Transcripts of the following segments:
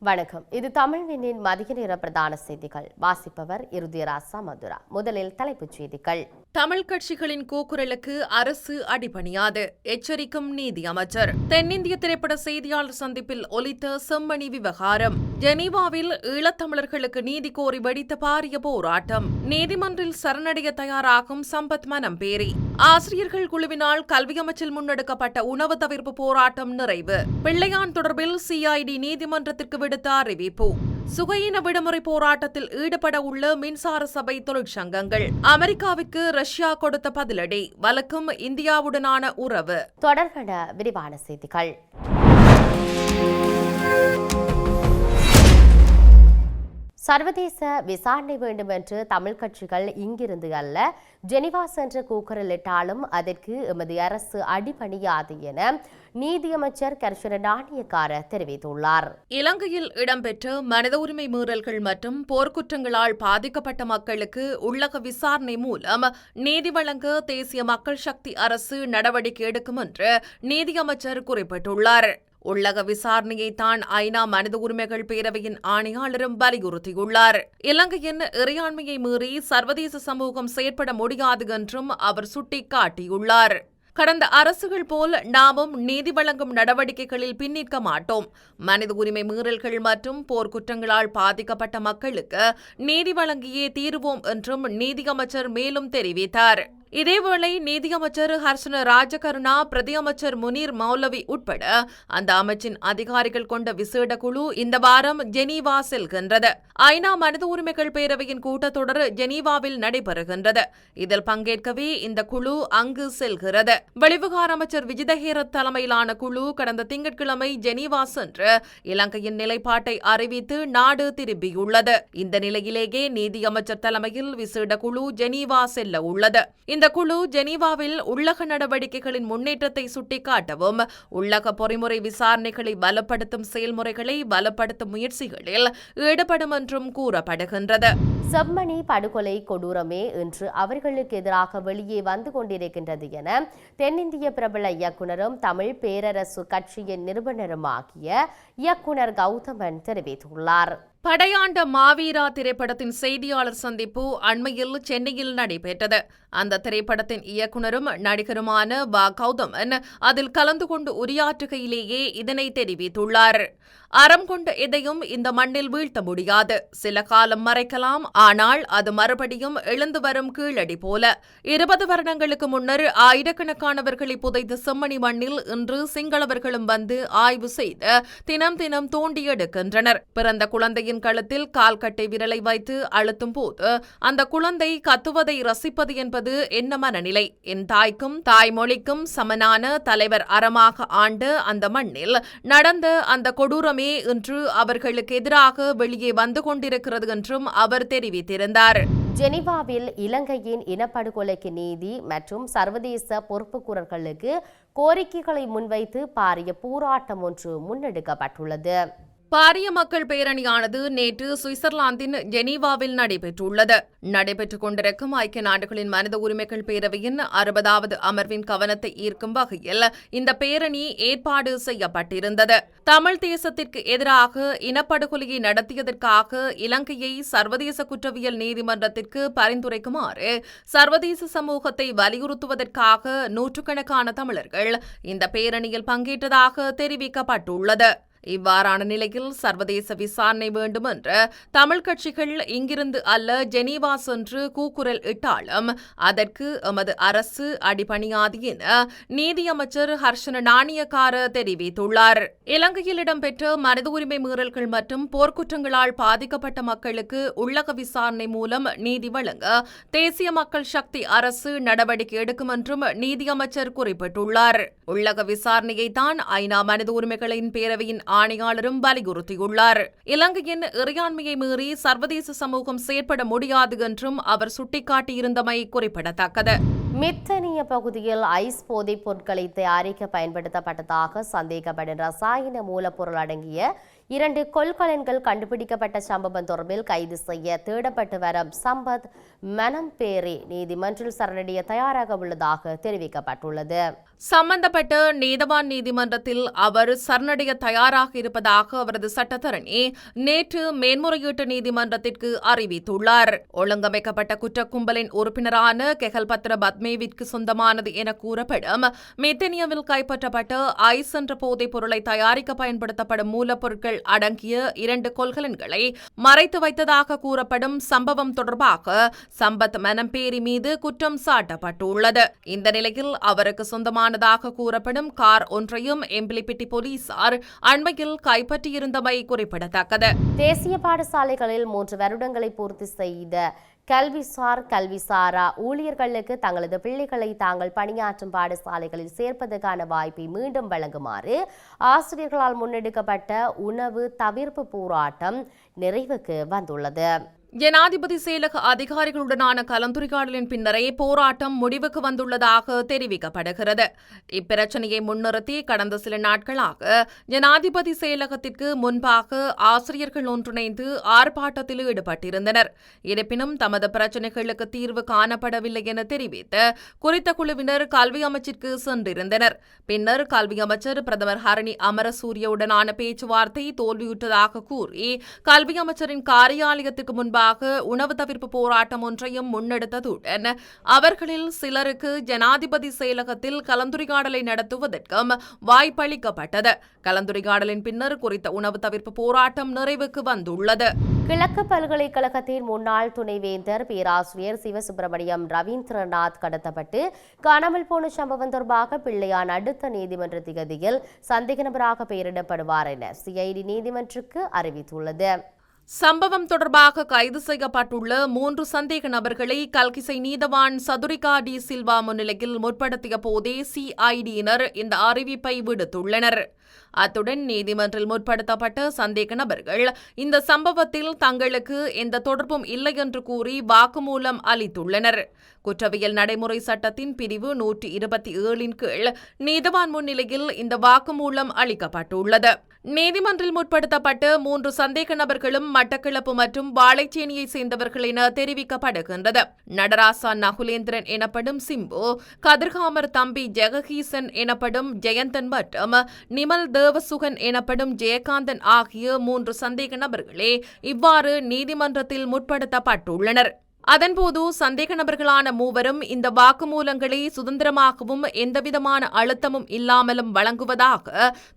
வணக்கம். இது தமிழ் மதிய நேர பிரதான செய்திகள். வாசிப்பவர் இறுதிராசா மதுரா. முதலில் தலைப்புச் செய்திகள். தமிழ் கட்சிகளின் கூக்குரலுக்கு அரசு அடிபணியாது. எச்சரிக்கும் நீதி அமைச்சர். தென்னிந்திய திரைப்பட செய்தியாளர் சந்திப்பில் ஒலித்த செம்மணி விவகாரம். ஜெனீவாவில் ஈழத்தமிழர்களுக்கு நீதி கோரி வெடித்த பாரிய போராட்டம். நீதிமன்றில் சரணடைய தயாராகும் சம்பத் மனம்பேரி. ஆசிரியர்கள் குழுவினால் கல்வி அமைச்சில் முன்னெடுக்கப்பட்ட உணவு தவிர்ப்பு போராட்டம் நிறைவு. பிள்ளையான் தொடர்பில் சிஐடி நீதிமன்றத்திற்கு விடுத்த அறிவிப்பு. சுகையின விடுமுறை போராட்டத்தில் ஈடுபட உள்ள மின்சார சபை தொழிற்சங்கங்கள். அமெரிக்காவுக்கு ரஷ்யா கொடுத்த பதிலடி. வலக்கும் இந்தியாவுடனான உறவு. தொடர்கட விரிவான செய்திகள். சர்வதேச விசாரணை வேண்டும் என்று தமிழ் கட்சிகள் இங்கிருந்து அல்ல ஜெனிவா சென்ற கூக்குரலிட்டாலும் அதற்கு எமது அரசு அடிபணியாது என நீதியமைச்சர் கர்ஷன டானியக்கார தெரிவித்துள்ளார். இலங்கையில் இடம்பெற்ற மனித உரிமை மீறல்கள் மற்றும் போர்க்குற்றங்களால் பாதிக்கப்பட்ட மக்களுக்கு உள்ளக விசாரணை மூலம் நீதி வழங்க தேசிய மக்கள் சக்தி அரசு நடவடிக்கை எடுக்கும் என்று நீதியமைச்சர் குறிப்பிட்டுள்ளார். உள்ளக விசாரணையை தான் ஐநா மனித உரிமைகள் பேரவையின் ஆணையாளரும் வலியுறுத்தியுள்ளார். இலங்கையின் இறையாண்மையை மீறி சர்வதேச சமூகம் செயற்பட முடியாது என்றும் அவர் சுட்டிக்காட்டியுள்ளார். கடந்த அரசுகள் போல் நாமும் நீதி வழங்கும் நடவடிக்கைகளில் பின்னிற்க மாட்டோம். மனித உரிமை மீறல்கள் மற்றும் போர்க்குற்றங்களால் பாதிக்கப்பட்ட மக்களுக்கு நீதி வழங்கியே தீருவோம் என்றும் நீதியமைச்சர் மேலும் தெரிவித்தார். இதேவேளை நீதியமைச்சர் ஹர்ஷன ராஜகருணா பிரதியமைச்சர் முனீர் மௌலவி உட்பட அந்த அமைச்சின் அதிகாரிகள் கொண்ட விசேட குழு இந்த வாரம் ஜெனீவா செல்கின்றது. ஐநா மனித உரிமைகள் பேரவையின் கூட்டத்தொடர் ஜெனீவாவில் நடைபெறுகின்றது. இதில் பங்கேற்கவே இந்த குழு அங்கு செல்கிறது. வெளிவிகார அமைச்சர் விஜிதஹேரத் தலைமையிலான குழு கடந்த திங்கட்கிழமை ஜெனீவா சென்று இலங்கையின் நிலைப்பாட்டை அறிவித்து நாடு திரும்பியுள்ளது. இந்த நிலையிலேயே நீதியமைச்சர் தலைமையில் விசேட குழு ஜெனீவா செல்ல உள்ளது. இந்த குழு ஜெனீவாவில் உள்ளக நடவடிக்கைகளின் முன்னேற்றத்தை சுட்டிக்காட்டவும் உள்ளக பொறிமுறை விசாரணைகளை பலப்படுத்தும் செயல்முறைகளை பலப்படுத்தும் முயற்சிகளில் ஈடுபடும் என்றும் கூறப்படுகின்றது. செம்மணி படுகொலை கொடூரமே என்று அவர்களுக்கு எதிராக வெளியே வந்து கொண்டிருக்கின்றது என தென்னிந்திய பிரபல இயக்குனரும் தமிழ் பேரரசு கட்சியின் நிறுவனருமாகிய இயக்குனர் கௌதமன் தெரிவித்துள்ளார். படையாண்ட மாவீரா திரைப்படத்தின் செய்தியாளர் சந்திப்பு அண்மையில் சென்னையில் நடைபெற்றது. அந்த திரைப்படத்தின் இயக்குனரும் நடிகருமான வ. கௌதமன் அதில் கலந்து கொண்டு உரையாற்றுகையிலேயே இதனை தெரிவித்துள்ளார். அறம் கொண்ட எதையும் இந்த மண்ணில் வீழ்த்த முடியாது. சில காலம் மறைக்கலாம் ஆனால் அது மறுபடியும் எழுந்து வரும் கீழடி போல. இருபது வருடங்களுக்கு முன்னர் ஆயிரக்கணக்கானவர்களை புதைத்த செம்மணி மண்ணில் இன்று சிங்களவர்களும் வந்து ஆய்வு செய்து தினம் தினம் தோண்டி எடுக்கின்றனர். பிறந்த குழந்தையின் கழுத்தில் கால்கட்டை விரலை வைத்து அழுத்தும் போது அந்த குழந்தை கத்துவதை ரசிப்பது என்பது என்ன மனநிலை? என் தாய்க்கும் தாய்மொழிக்கும் சமனான தலைவர் அறமாக ஆண்டு அந்த மண்ணில் நடந்த அந்த கொடூரம் இன்று அவர்களுக்கு எதிராக வெளியே வந்து கொண்டிருக்கிறது என்றும் அவர் தெரிவித்திருந்தார். ஜெனிவாவில் இலங்கையின் இனப்படுகொலைக்கு நீதி மற்றும் சர்வதேச பொறுப்புக்கூறல்களுக்கு கோரிக்கைகளை முன்வைத்து பாரிய போராட்டம் ஒன்று முன்னெடுக்கப்பட்டுள்ளது. பாரிய மக்கள் பேரணியானது நேற்று சுவிட்சர்லாந்தின் ஜெனீவாவில் நடைபெற்றுள்ளது. நடைபெற்றுக் கொண்டிருக்கும் ஐக்கிய நாடுகளின் மனித உரிமைகள் பேரவையின் அறுபதாவது அமர்வின் கவனத்தை ஈர்க்கும் வகையில் இந்த பேரணி ஏற்பாடு செய்யப்பட்டிருந்தது. தமிழ் தேசத்திற்கு எதிராக இனப்படுகொலையை நடத்தியதற்காக இலங்கையை சர்வதேச குற்றவியல் நீதிமன்றத்திற்கு பரிந்துரைக்குமாறு சர்வதேச சமூகத்தை வலியுறுத்துவதற்காக நூற்றுக்கணக்கான தமிழர்கள் இந்த பேரணியில் பங்கேற்றதாக தெரிவிக்கப்பட்டுள்ளது. இவ்வாறான நிலையில் சர்வதேச விசாரணை வேண்டும் என்ற தமிழ் கட்சிகள் இங்கிருந்து அல்ல ஜெனீவா சென்று கூக்குரல் இட்டாலும் அதற்கு எமது அரசு அடிபணியாது என நீதியமைச்சர் ஹர்ஷன நாணயக்கார தெரிவித்துள்ளார். இலங்கையில் இடம்பெற்ற மனித உரிமை மீறல்கள் மற்றும் போர்க்குற்றங்களால் பாதிக்கப்பட்ட மக்களுக்கு உள்ளக விசாரணை மூலம் நீதி வழங்க தேசிய மக்கள் சக்தி அரசு நடவடிக்கை எடுக்கும் என்றும் நீதியமைச்சர் குறிப்பிட்டுள்ளார். உள்ளக விசாரணையை தான் ஐநா மனித உரிமைகளின் பேரவையின் ஆணையாளரும் வலியுறுத்தியுள்ளார். இலங்கையின் இறையாண்மையை மீறி சர்வதேச சமூகம் செயற்பட முடியாது என்றும் அவர் சுட்டிக்காட்டியிருந்தமை குறிப்பிடத்தக்கது. மித்தனிய பகுதியில் ஐஸ் போதைப் பொருட்களை தயாரிக்க பயன்படுத்தப்பட்டதாக சந்தேகப்படும் ரசாயன மூலப்பொருள் அடங்கிய இரண்டு கொள்கலன்கள் கண்டுபிடிக்கப்பட்ட சம்பவம் தொடர்பில் கைது செய்ய தேடப்பட்டு வரும் சம்பத் மனம்பேரி நீதிமன்றில் சரணடைய தயாராக உள்ளதாக தெரிவிக்கப்பட்டுள்ளது. சம்பந்தப்பட்ட நீதவான் நீதிமன்றத்தில் அவர் சரணடைய தயாராக இருப்பதாக அவரது சட்டத்தரணி நேற்று மேன்முறையீட்டு நீதிமன்றத்திற்கு அறிவித்துள்ளார். ஒழுங்கமைக்கப்பட்ட குற்றக்கும்பலின் உறுப்பினரான கெகல் பத்ர பத்மேவிற்கு சொந்தமானது என கூறப்படும் மெத்தனியாவில் கைப்பற்றப்பட்ட ஐஸ் என்ற போதைப் பொருளை தயாரிக்க பயன்படுத்தப்படும் மூலப்பொருட்கள் அடங்கிய இரண்டு கொள்கலன்களை மறைத்து வைத்ததாக கூறப்படும் சம்பவம் தொடர்பாக சம்பத் மனம்பேரி மீது குற்றம் சாட்டப்பட்டுள்ளது. இந்த நிலையில் அவருக்கு சொந்தமானதாக கூறப்படும் கார் ஒன்றையும் எம்பிலிப்பிட்டி போலீசார் அண்மையில் கைப்பற்றியிருந்தமை குறிப்பிடத்தக்கது. தேசிய பாடசாலைகளில் மூன்று வருடங்களை பூர்த்தி செய்த கல்விசார் கல்விசாரா ஊழியர்களுக்கு தங்களது பிள்ளைகளை தாங்கள் பணியாற்றும் பாடசாலைகளில் சேர்ப்பதற்கான வாய்ப்பை மீண்டும் வழங்குமாறு ஆசிரியர்களால் முன்னெடுக்கப்பட்ட உணவு தவிர்ப்பு போராட்டம் நிறைவுக்கு வந்துள்ளது. ஜனாதிபதி செயலக அதிகாரிகளுடனான கலந்துரையாடலின் பின்னரே போராட்டம் முடிவுக்கு வந்துள்ளதாக தெரிவிக்கப்படுகிறது. இப்பிரச்சனையை முன்னிறுத்தி கடந்த சில நாட்களாக ஜனாதிபதி செயலகத்திற்கு முன்பாக ஆசிரியர்கள் ஒன்றிணைந்து ஆர்ப்பாட்டத்தில் ஈடுபட்டிருந்தனர். இருப்பினும் தமது பிரச்சினைகளுக்கு தீர்வு காணப்படவில்லை என தெரிவித்து குறித்த குழுவினர் கல்வி அமைச்சிற்கு சென்றிருந்தனர். பின்னர் கல்வி அமைச்சர் பிரதமர் ஹரணி அமரசூரியவுடனான பேச்சுவார்த்தை தோல்வியுற்றதாக கூறி கல்வி அமைச்சரின் காரியாலயத்துக்கு முன்பாக உணவு தவிர்ப்பு போராட்டம் ஒன்றையும் முன்னெடுத்ததுடன் அவர்களில் சிலருக்கு ஜனாதிபதி செயலகத்தில் கலந்துரையாடலை நடத்துவதற்கும் வாய்ப்பளிக்கப்பட்டது. கலந்துரையாடலின் பின்னர் குறித்த உணவு தவிர்ப்பு போராட்டம் நிறைவுக்கு வந்துள்ளது. கிழக்கு பல்கலைக்கழகத்தின் முன்னாள் துணைவேந்தர் பேராசிரியர் சிவசுப்பிரமணியம் ரவீந்திரநாத் கடத்தப்பட்டு காணாமல் போன சம்பவம் தொடர்பாக பிள்ளையான் அடுத்த நீதிமன்ற திகதியில் சந்தேக நபராக பெயரிடப்படுவார் என சிஐடி நீதிமன்றுக்கு அறிவித்துள்ளது. சம்பவம் தொடர்பாக கைது செய்யப்பட்டுள்ள மூன்று சந்தேக நபர்களை கல்கிசை நீதவான் சதுரிகா டி சில்வா முன்னிலையில் முற்படுத்திய போதே சிஐடியினர் இந்த அறிவிப்பை விடுத்துள்ளனர். அத்துடன் நீதிமன்றில் முற்படுத்தப்பட்ட சந்தேக நபர்கள் இந்த சம்பவத்தில் தங்களுக்கு எந்த தொடர்பும் இல்லை என்று கூறி வாக்குமூலம் அளித்துள்ளனர். குற்றவியல் நடைமுறை சட்டத்தின் பிரிவு நூற்றி இருபத்தி ஏழின் கீழ் நீதவான் முன்னிலையில் இந்த வாக்குமூலம் அளிக்கப்பட்டுள்ளது. நீதிமன்றில் முற்படுத்தப்பட்ட மூன்று சந்தேக நபர்களும் மட்டக்களப்பு மற்றும் வாழைச்சேனியை சேர்ந்தவர்கள் என தெரிவிக்கப்படுகின்றது. நடராசா நகுலேந்திரன் எனப்படும் சிம்பு கதிர்காமர் தம்பி ஜெககீசன் எனப்படும் ஜெயந்தன் மற்றும் நிமல் தேவசுகன் எனப்படும் ஜெயகாந்தன் ஆகிய மூன்று சந்தேக நபர்களே இவ்வாறு நீதிமன்றத்தில் முற்படுத்தப்பட்டுள்ளனர். அதன்போது சந்தேக நபர்களான மூவரும் இந்த வாக்குமூலங்களை சுதந்திரமாகவும் எந்தவிதமான அழுத்தமும் இல்லாமலும் வழங்குவதாக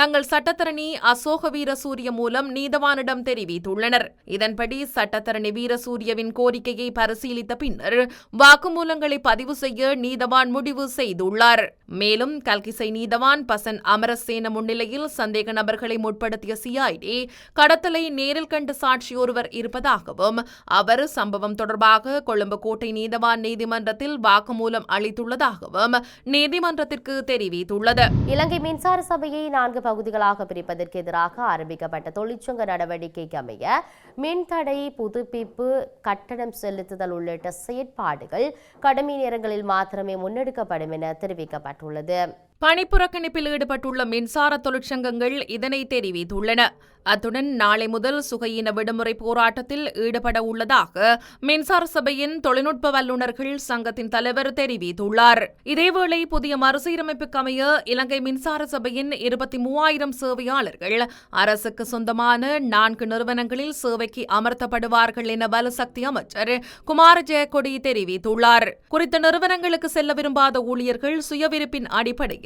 தங்கள் சட்டத்தரணி அசோக வீரசூரிய மூலம் நீதவானிடம் தெரிவித்துள்ளனர். இதன்படி சட்டத்தரணி வீரசூரியவின் கோரிக்கையை பரிசீலித்த பின்னர் வாக்குமூலங்களை பதிவு செய்ய நீதவான் முடிவு செய்துள்ளார். மேலும் கல்கிசை நீதவான் பசன் அமரசேன முன்னிலையில் சந்தேக நபர்களை முற்படுத்திய சிஐடி கடத்தலை நேரில் கண்ட சாட்சி ஒருவர் இருப்பதாகவும் அவர் சம்பவம் தொடர்பாக கொழும்பு கோட்டை நீதவான் நீதிமன்றத்தில் வாக்குமூலம் அளித்துள்ளதாகவும் நீதிமன்றத்திற்கு தெரிவித்துள்ளது. இலங்கை மின்சார சபையை நான்கு பகுதிகளாக பிரிப்பதற்கு எதிராக ஆரம்பிக்கப்பட்ட தொழிற்சங்க நடவடிக்கைக்கு அமைய மின்தடை புதுப்பிப்பு கட்டணம் செலுத்துதல் உள்ளிட்ட செயற்பாடுகள் கடமை நேரங்களில் மாத்திரமே முன்னெடுக்கப்படும் என தெரிவிக்கப்பட்டுள்ளது. பணிப்புறக்கணிப்பில் ஈடுபட்டுள்ள மின்சார தொழிற்சங்கங்கள் இதனை தெரிவித்துள்ளன. அத்துடன் நாளை முதல் சுகையின விடுமுறை போராட்டத்தில் ஈடுபட உள்ளதாக மின்சார சபையின் தொழில்நுட்ப வல்லுநர்கள் சங்கத்தின் தலைவர் தெரிவித்துள்ளார். இதேவேளை புதிய மறுசீரமைப்புக்கு அமைய இலங்கை மின்சார சபையின் இருபத்தி மூவாயிரம் சேவையாளர்கள் அரசுக்கு சொந்தமான நான்கு நிறுவனங்களில் சேவைக்கு அமர்த்தப்படுவார்கள் என வலுசக்தி அமைச்சர் குமார ஜெயக்கொடி தெரிவித்துள்ளார். குறித்த நிறுவனங்களுக்கு செல்ல விரும்பாத ஊழியர்கள் சுயவிருப்பின் அடிப்படையில்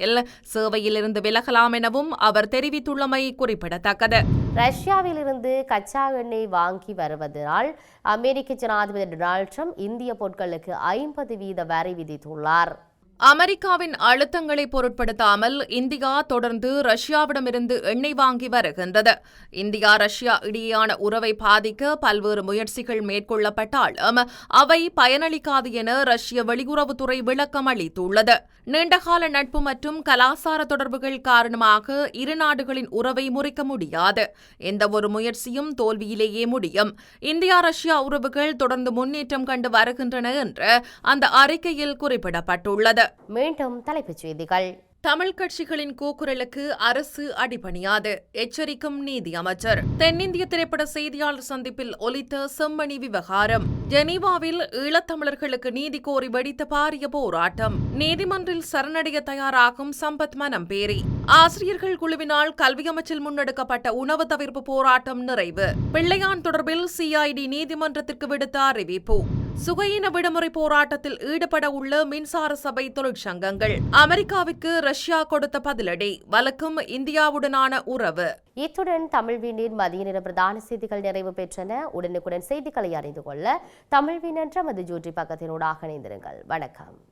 சேவையிலிருந்து விலகலாம் எனவும் அவர் தெரிவித்துள்ளமை குறிப்பிடத்தக்கது. ரஷ்யாவிலிருந்து கச்சா எண்ணெய் வாங்கி வருவதனால் அமெரிக்க ஜனாதிபதி டொனால்ட் ட்ரம்ப் இந்திய பொருட்களுக்கு ஐம்பது வீத வரி விதித்துள்ளார். அமெரிக்காவின் அழுத்தங்களை பொருட்படுத்தாமல் இந்தியா தொடர்ந்து ரஷ்யாவிடமிருந்து எண்ணெய் வாங்கி வருகின்றது. இந்தியா ரஷ்யா இடையேயான உறவை பாதிக்க பல்வேறு முயற்சிகள் மேற்கொள்ளப்பட்டாலும் அவை பயனளிக்காது என ரஷ்ய வெளியுறவுத்துறை விளக்கம் அளித்துள்ளது. நீண்டகால நட்பு மற்றும் கலாசார தொடர்புகள் காரணமாக இரு நாடுகளின் உறவை முறிக்க முடியாது. எந்த ஒரு முயற்சியும் தோல்வியிலேயே முடியும். இந்தியா ரஷ்யா உறவுகள் தொடர்ந்து முன்னேற்றம் கண்டு வருகின்றன என்று அந்த அறிக்கையில் குறிப்பிடப்பட்டுள்ளது. மீண்டும் தலைப்புச் செய்திகள். தமிழ் கட்சிகளின் கூக்குரலுக்கு அரசு அடிபணியாது. எச்சரிக்கும் நீதி அமைச்சர். தென்னிந்திய திரைப்பட செய்தியாளர் சந்திப்பில் ஒலித்த செம்மணி விவகாரம். ஜெனீவாவில் ஈழத்தமிழர்களுக்கு நீதி கோரி வெடித்த பாரிய போராட்டம். நீதிமன்றில் சரணடைய தயாராகும் சம்பத் மனம்பேரி. ஆசிரியர்கள் குழுவினால் கல்வி அமைச்சில் முன்னெடுக்கப்பட்ட உணவு தவிர்ப்பு போராட்டம் நிறைவு. பிள்ளையான் தொடர்பில் சிஐடி நீதிமன்றத்திற்கு விடுத்த அறிவிப்பு. சுகையின விடுமுறை போராட்டத்தில் ஈடுபட உள்ள மின்சார சபை தொழிற்சங்கங்கள். அமெரிக்காவிற்கு ரஷ்யா கொடுத்த பதிலடி வழக்கும் இந்தியாவுடனான உறவு. இத்துடன் தமிழ்வீனின் மதிய நேர பிரதான செய்திகள் நிறைவு பெற்றன. உடனுக்குடன் செய்திகளை அறிந்து கொள்ள தமிழ்வீன் என்ற மது ஜூட்டி பக்கத்தினூடாக இணைந்திருங்கள். வணக்கம்.